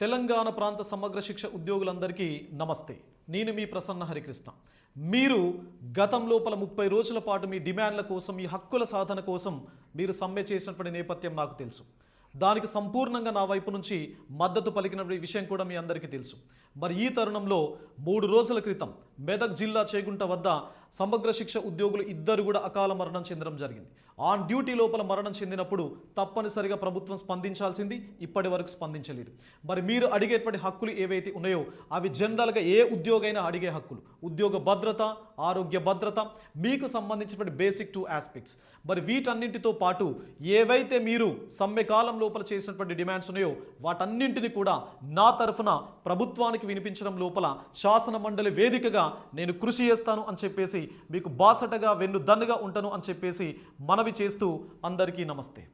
తెలంగాణ ప్రాంత సమగ్ర శిక్ష ఉద్యోగులందరికీ నమస్తే. నేను మీ ప్రసన్న హరికృష్ణ. మీరు గతం లోపల ముప్పై రోజుల పాటు మీ డిమాండ్ల కోసం మీ హక్కుల సాధన కోసం మీరు సమ్మె చేసినటువంటి నేపథ్యం నాకు తెలుసు. దానికి సంపూర్ణంగా నా వైపు నుంచి మద్దతు పలికినటువంటి విషయం కూడా మీ అందరికీ తెలుసు. మరి ఈ తరుణంలో మూడు రోజుల క్రితం మెదక్ జిల్లా చేగుంట వద్ద సమగ్ర శిక్ష ఉద్యోగులు ఇద్దరు కూడా అకాల మరణం చెందడం జరిగింది. ఆన్ డ్యూటీ లోపల మరణం చెందినప్పుడు తప్పనిసరిగా ప్రభుత్వం స్పందించాల్సింది ఇప్పటి వరకు స్పందించలేదు. మరి మీరు అడిగేటువంటి హక్కులు ఏవైతే ఉన్నాయో అవి జనరల్గా ఏ ఉద్యోగైనా అడిగే హక్కులు. ఉద్యోగ భద్రత ఆరోగ్య భద్రత మీకు సంబంధించినటువంటి బేసిక్ టూ ఆస్పెక్ట్స్ మరి వీటన్నింటితో పాటు ఏవైతే మీరు సమ్మె కాలం లోపల చేసినటువంటి డిమాండ్స్ ఉన్నాయో వాటన్నింటిని కూడా నా తరఫున ప్రభుత్వానికి వినిపించడం లోపల శాసన మండలి వేదికగా నేను కృషి చేస్తాను అని చెప్పేసి మీకు బాసటగా వెన్ను దన్నుగా ఉంటాను అని చెప్పేసి మనవి చేస్తూ అందరికీ నమస్తే.